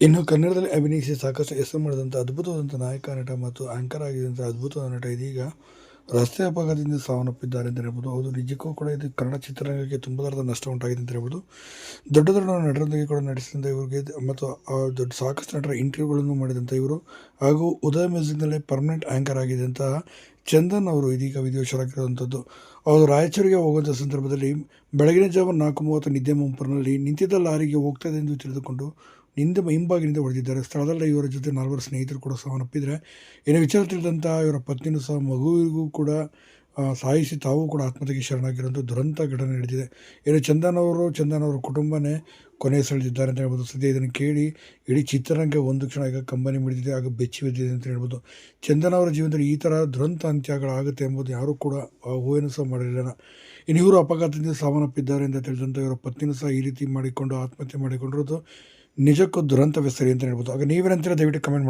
ಇನ್ನು ಕನ್ನಡದಲ್ಲಿ ಅಭಿನಯಿಸಿ ಸಾಕಷ್ಟು ಹೆಸರು ಮಾಡಿದಂಥ ಅದ್ಭುತವಾದಂಥ ನಾಯಕ ನಟ ಮತ್ತು ಆ್ಯಂಕರ್ ಆಗಿದ್ದಂಥ ಅದ್ಭುತವಾದ ನಟ ಇದೀಗ ರಸ್ತೆ ಅಪಘಾತದಿಂದ ಸಾವನ್ನಪ್ಪಿದ್ದಾರೆ ಅಂತ ಹೇಳ್ಬೋದು ಹೌದು, ನಿಜಕ್ಕೂ ಕೂಡ ಇದು ಕನ್ನಡ ಚಿತ್ರರಂಗಕ್ಕೆ ತುಂಬ ಥರದ ನಷ್ಟ ಉಂಟಾಗಿದೆ ಅಂತ ಹೇಳ್ಬೋದು ದೊಡ್ಡ ದೊಡ್ಡ ನಟರೊಂದಿಗೆ ಕೂಡ ನಟಿಸಿದಂಥ ಇವರಿಗೆ ಮತ್ತು ದೊಡ್ಡ ಸಾಕಷ್ಟು ನಟರ ಇಂಟರ್ವ್ಯೂಗಳನ್ನು ಮಾಡಿದಂಥ ಇವರು ಹಾಗೂ ಉದಯ ಮ್ಯೂಸಿಕ್ನಲ್ಲಿ ಪರ್ಮನೆಂಟ್ ಆ್ಯಂಕರ್ ಆಗಿದ್ದಂತಹ ಚಂದನ್ ಅವರು ಇದೀಗ ವಿಧಿವಶರಾಗಿರುವಂಥದ್ದು ಅವರು ರಾಯಚೂರಿಗೆ ಹೋಗುವಂಥ ಸಂದರ್ಭದಲ್ಲಿ ಬೆಳಗಿನ ಜಾವ ನಾಲ್ಕು ಮೂವತ್ತು ನಿದ್ದೆ ಮುಂಪರ್ನಲ್ಲಿ ನಿಂತಿದ್ದ ಲಾರಿಗೆ ಹೋಗ್ತದೆ ಎಂದು ತಿಳಿದುಕೊಂಡು ನಿಂದ ಹಿಂಬಾಗಿನಿಂದ ಹೊಡೆದಿದ್ದಾರೆ. ಸ್ಥಳದಲ್ಲೇ ಇವರ ಜೊತೆ ನಾಲ್ವರು ಸ್ನೇಹಿತರು ಕೂಡ ಸಾವನ್ನಪ್ಪಿದ್ದಾರೆ ಇನ್ನು ವಿಚಾರ ತಿಳಿದಂಥ ಇವರ ಪತ್ನಿನೂ ಸಹ ಮಗುವಿಗೂ ಕೂಡ ಸಾಯಿಸಿ ತಾವು ಕೂಡ ಆತ್ಮಹತ್ಯೆಗೆ ಶರಣಾಗಿರುವಂಥ ದುರಂತ ಘಟನೆ ನಡೆದಿದೆ. ಇನ್ನು ಚಂದನ್ ಅವರು ಕುಟುಂಬನೇ ಕೊನೆ ಸೆಳೆದಿದ್ದಾರೆ ಅಂತ ಹೇಳ್ಬೋದು. ಸದ್ಯ ಇದನ್ನು ಕೇಳಿ ಇಡೀ ಚಿತ್ರರಂಗ ಒಂದು ಕ್ಷಣ ಈಗ ಕಂಬನಿ ಮಿಡಿದಿದೆ ಆಗ ಬೆಚ್ಚಿ ಬಿದ್ದಿದೆ ಅಂತ ಹೇಳ್ಬೋದು. ಚಂದನ್ ಅವರ ಜೀವನದಲ್ಲಿ ಈ ಥರ ದುರಂತ ಅಂತ್ಯಗಳಾಗುತ್ತೆ ಎಂಬುದು ಯಾರೂ ಕೂಡ ಊಹೆನೂ ಸಹ ಮಾಡಿರಲಿಲ್ಲ. ಇನ್ನು ಇವರು ಅಪಘಾತದಿಂದ ಸಾವನ್ನಪ್ಪಿದ್ದಾರೆ ಅಂತ ತಿಳಿದಂಥ ಇವರ ಪತ್ನಿನೂ ಸಹ ಈ ರೀತಿ ಮಾಡಿಕೊಂಡು ಆತ್ಮಹತ್ಯೆ ಮಾಡಿಕೊಂಡಿರೋದು ನಿಜಕ್ಕೂ ದುರಂತವೇ ಸರಿ ಅಂತ ಹೇಳ್ಬೋದು. ಆಗ ನೀವೇನಂತೀರ? ದಯವಿಟ್ಟು ಕಮೆಂಟ್